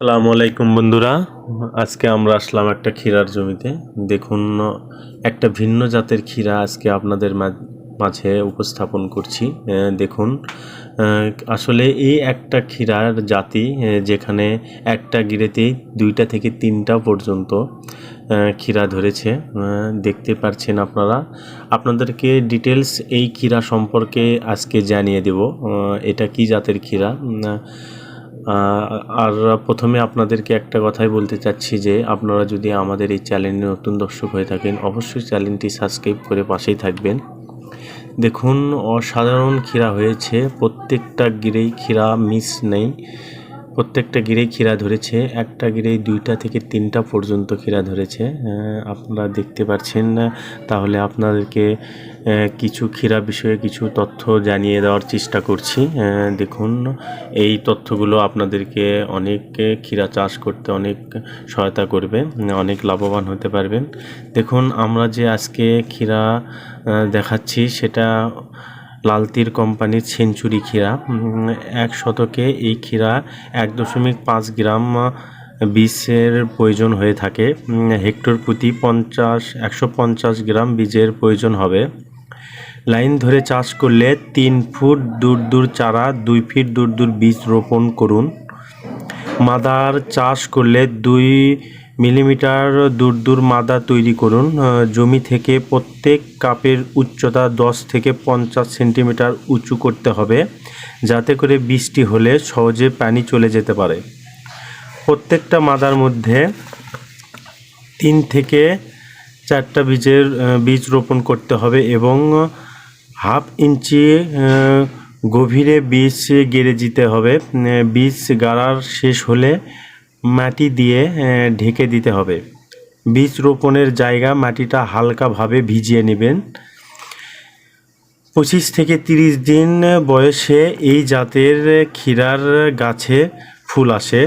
আসসালামু আলাইকুম বন্ধুরা। আজকে আমরা আসলাম একটা ক্ষীরার জমিতে। দেখুন, একটা ভিন্ন জাতের ক্ষীরা আজকে আপনাদের মাঝে উপস্থাপন করছি। দেখুন আসলে এই একটা ক্ষীরার জাতি যেখানে একটা গিরেতেই দুইটা থেকে তিনটা পর্যন্ত ক্ষীরা ধরেছে। দেখতে পারছেন আপনারা। আপনাদেরকে ডিটেলস এই ক্ষীরা সম্পর্কে আজকে জানিয়ে দেব। এটা কি জাতের ক্ষীরা? আর প্রথমে আপনাদেরকে একটা কথাই বলতে চাচ্ছি যে, আপনারা যদি আমাদের এই চ্যানেলে নতুন দর্শক হয়ে থাকেন, অবশ্যই চ্যানেলটি সাবস্ক্রাইব করে পাশেই থাকবেন। দেখুন, অসাধারণ ক্ষীরা হয়েছে, প্রত্যেকটা গিরেই ক্ষীরা মিস নেই। প্রত্যেকটা গিরেই ক্ষীরা ধরেছে একটা গিরেই দুইটা থেকে তিনটা পর্যন্ত ক্ষীরা ধরেছে। আপনারা দেখতে পাচ্ছেন তাহলে আপনাদেরকে কিছু ক্ষীরা বিষয়ে কিছু তথ্য জানিয়ে দেওয়ার চেষ্টা করছি। দেখুন এই তথ্যগুলো আপনাদেরকে অনেক ক্ষীরা চাষ করতে অনেক সহায়তা করবে অনেক লাভবান হতে পারবেন। দেখুন আমরা যে আজকে আহ, দেখাচ্ছি সেটা লালতির কোম্পানির সেঞ্চুরি ক্ষীরা। এক শতকে এই ক্ষীরা এক দশমিক পাঁচ গ্রাম বীজের প্রয়োজন হয়ে থাকে। হেক্টর প্রতি পঞ্চাশ, একশো পঞ্চাশ গ্রাম বীজের প্রয়োজন হবে। লাইন ধরে চাষ করলে তিন ফুট দূর দূর চারা, দুই ফিট দূর দূর বীজ রোপণ করুন। মাদার চাষ করলে দুই মিলিমিটার দূর দূর মাদা তৈরি করুন। জমি থেকে প্রত্যেক কাপের উচ্চতা দশ থেকে পঞ্চাশ সেন্টিমিটার উঁচু করতে হবে, যাতে করে বৃষ্টি হলে সহজে পানি চলে যেতে পারে। প্রত্যেকটা মাদার মধ্যে তিন থেকে চারটা বীজের বীজ রোপণ করতে হবে এবং হাফ ইঞ্চি গভীরে বীজ গেড়ে দিতে হবে। বীজ গাড়ার শেষ হলে মাটি দিয়ে ঢেকে দিতে হবে। বীজ রোপণের জায়গা মাটিটা হালকাভাবে ভিজিয়ে নেবেন। পঁচিশ থেকে তিরিশ দিন বয়সে এই জাতের ক্ষীরার গাছে ফুল আসে।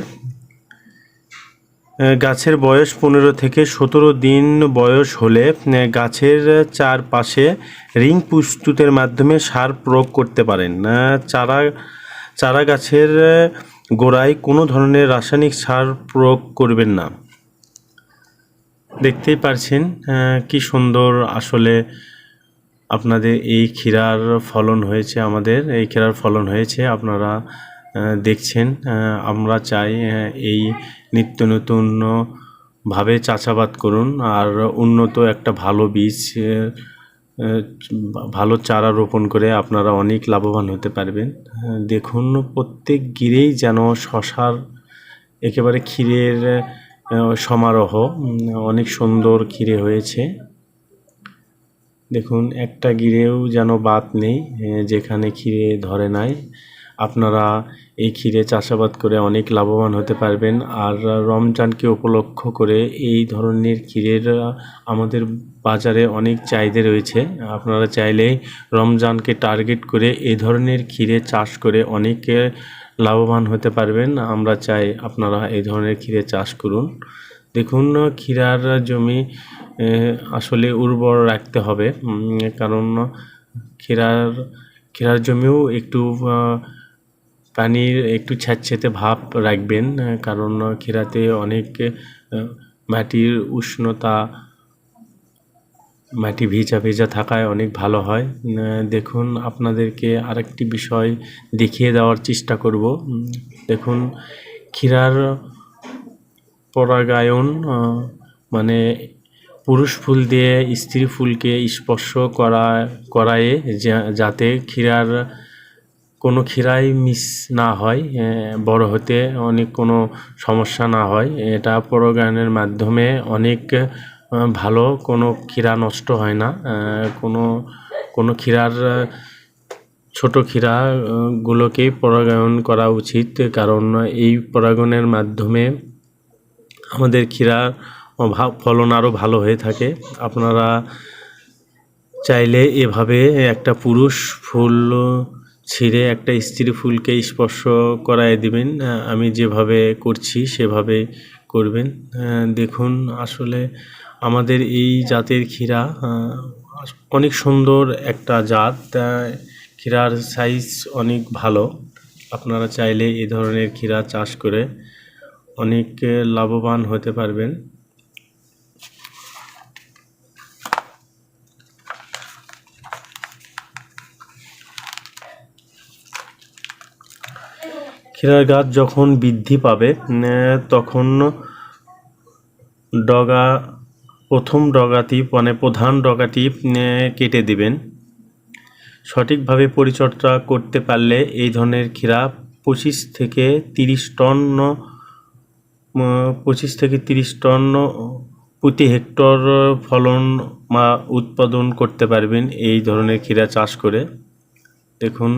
গাছের বয়স পনেরো থেকে সতেরো দিন বয়স হলে গাছের চারপাশে রিং পুস্তুতের মাধ্যমে সার প্রয়োগ করতে পারেন। চারা চারা গাছের গোড়ায় কোনো ধরনের রাসায়নিক সার প্রয়োগ করবেন না। দেখতেই পারছেন কি সুন্দর আসলে আপনাদের এই ক্ষীরার ফলন হয়েছে আমাদের, এই ক্ষীরার ফলন হয়েছে, আপনারা দেখছেন আমরা চাই এই নিত্য নতুন ভাবে চাষাবাদ করুন, আর উন্নত একটা ভালো বীজ ভালো চারা রোপণ করে আপনারা অনেক লাভবান হতে পারবেন। দেখুন, প্রত্যেক গিরেই যেন শশার একেবারে ক্ষীরের সমারোহ অনেক সুন্দর ক্ষীরে হয়েছে। দেখুন, একটা গিরেও যেন বাত নেই যেখানে ক্ষীরে ধরে নাই। আপনারা এই ক্ষীরে চাষাবাদ করে অনেক লাভবান হতে পারবেন। আর রমজানকে উপলক্ষ করে এই ধরনের ক্ষীরের আমাদের বাজারে অনেক চাহিদা রয়েছে। আপনারা চাইলেই রমজানকে টার্গেট করে এই ধরনের ক্ষীরে চাষ করে অনেকে লাভবান হতে পারবেন। আমরা চাই আপনারা এই ধরনের ক্ষীরে চাষ করুন। দেখুন, ক্ষীরার জমি আসলে উর্বর রাখতে হবে। কারণ ক্ষীরার ক্ষীরার জমিও একটু পানির একটু ছ্যাঁতছ্যাঁতে ভাব রাখবেন কারণ ক্ষীরাতে অনেক মাটির উষ্ণতা, মাটি ভেজা ভেজা থাকায় অনেক ভালো হয়। দেখুন, আপনাদেরকে আরেকটি বিষয় দেখিয়ে দেওয়ার চেষ্টা করব। দেখুন, ক্ষীরার পরাগায়ন মানে পুরুষ ফুল দিয়ে স্ত্রী ফুলকে স্পর্শ করা, করায়ে যাতে ক্ষীরার কোনো ক্ষীরাই মিস না হয় বড় হতে অনেক কোনো সমস্যা না হয়। এটা পরাগায়নের মাধ্যমে অনেক ভালো কোনো ক্ষীরা নষ্ট হয় না। কোনো কোনো ক্ষীরার ছোট ক্ষীরা আহ, গুলোকেই পরাগায়ন করা উচিত। কারণ এই পরাগায়নের মাধ্যমে আমাদের ক্ষীরার ভা- ফলন আরও ভালো হয়ে থাকে। আপনারা চাইলে এভাবে একটা পুরুষ ফুল ছিঁড়ে একটা স্ত্রী ফুলকে স্পর্শ করায় দিবেন আমি যেভাবে করছি সেভাবে করবেন। দেখুন, আসলে আমাদের এই জাতের ক্ষীরা অনেক সুন্দর একটা জাত। ক্ষীরার সাইজ অনেক ভালো। আপনারা চাইলে এই ধরনের ক্ষীরা চাষ করে অনেক লাভবান হতে পারবেন। ক্ষীরার গাছ যখন বৃদ্ধি পাবে তখন ডগা, প্রথম ডগাটি মানে প্রধান ডগাটি কেটে দিবেন। সঠিকভাবে পরিচর্যা করতে পারলে এই ধরনের ক্ষীরা পঁচিশ থেকে তিরিশ টন পঁচিশ থেকে তিরিশ টন প্রতি হেক্টর ফলন বা উৎপাদন করতে পারবেন এই ধরনের ক্ষীরা চাষ করে। দেখুন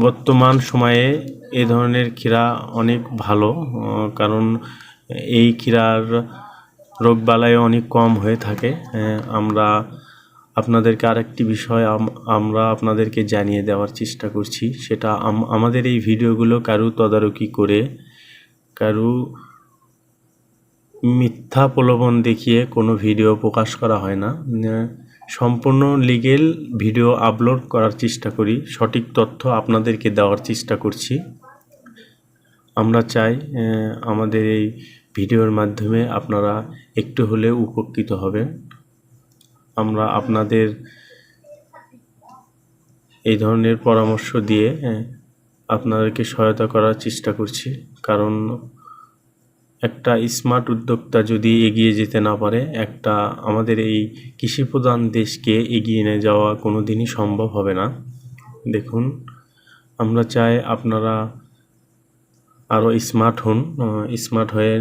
বর্তমান সময়ে এ ধরনের ক্ষীরা অনেক ভালো কারণ এই ক্ষীরার রোগবালাই অনেক কম হয়ে থাকে। আমরা আপনাদেরকে আরেকটি বিষয় আম- আমরা আপনাদেরকে জানিয়ে দেওয়ার চেষ্টা করছি। সেটা আমাদের এই ভিডিওগুলো কারু তদারকি করে, কারু মিথ্যা প্রলোভন দেখিয়ে কোনো ভিডিও প্রকাশ করা হয় না। সম্পূর্ণ লিগেল ভিডিও আপলোড করার চেষ্টা করি। সঠিক তথ্য আপনাদেরকে দেওয়ার চেষ্টা করছি। আমরা চাই আমাদের এই ভিডিওর মাধ্যমে আপনারা একটু হলেও উপকৃত হবেন। আমরা আপনাদের এই ধরনের পরামর্শ দিয়ে আপনাদেরকে সহায়তা করার চেষ্টা করছি। কারণ একটা স্মার্ট উদ্যোক্তা যদি এগিয়ে যেতে না পারে, একটা আমাদের এই কৃষি প্রধান দেশকে এগিয়ে নিয়ে যাওয়া কোনো দিনই সম্ভব হবে না। দেখুন, আমরা চাই আপনারা আরও স্মার্ট হন স্মার্ট হয়ে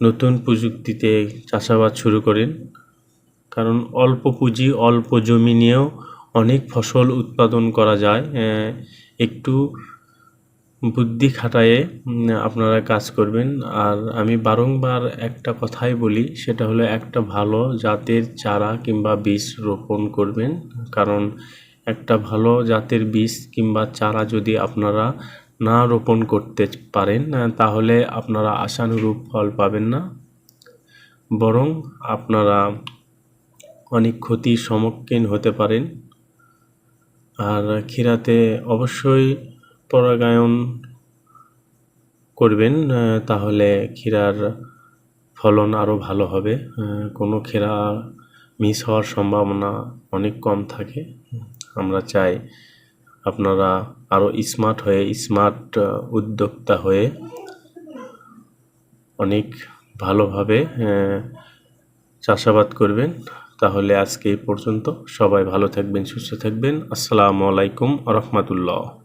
নতুন প্রযুক্তিতে চাষাবাদ শুরু করেন। কারণ অল্প পুঁজি, অল্প জমি নিয়েও অনেক ফসল উৎপাদন করা যায় একটু বুদ্ধি খাটায়ে আপনারা কাজ করবেন। আর আমি বারংবার একটা কথাই বলি, সেটা হলো একটা ভালো জাতের চারা কিংবা বীজ রোপণ করবেন। কারণ একটা ভালো জাতের বীজ কিংবা চারা যদি আপনারা না রোপণ করতে পারেন তাহলে আপনারা আশানুরূপ ফল পাবেন না। বরং আপনারা অনেক ক্ষতির সম্মুখীন হতে পারেন। আর ক্ষীরাতে অবশ্যই পরাগায়ন করবেন তাহলে ক্ষীরার ফলন আরও ভালো হবে। কোনো ক্ষীরা মিস হওয়ার সম্ভাবনা অনেক কম থাকে। আমরা চাই আপনারা আরও স্মার্ট হয়ে স্মার্ট উদ্যোক্তা হয়ে অনেক ভালোভাবে চাষাবাদ করবেন। তাহলে আজকে এই পর্যন্ত। সবাই ভালো থাকবেন, সুস্থ থাকবেন। আসসালামু আলাইকুম রহমতুল্লাহ।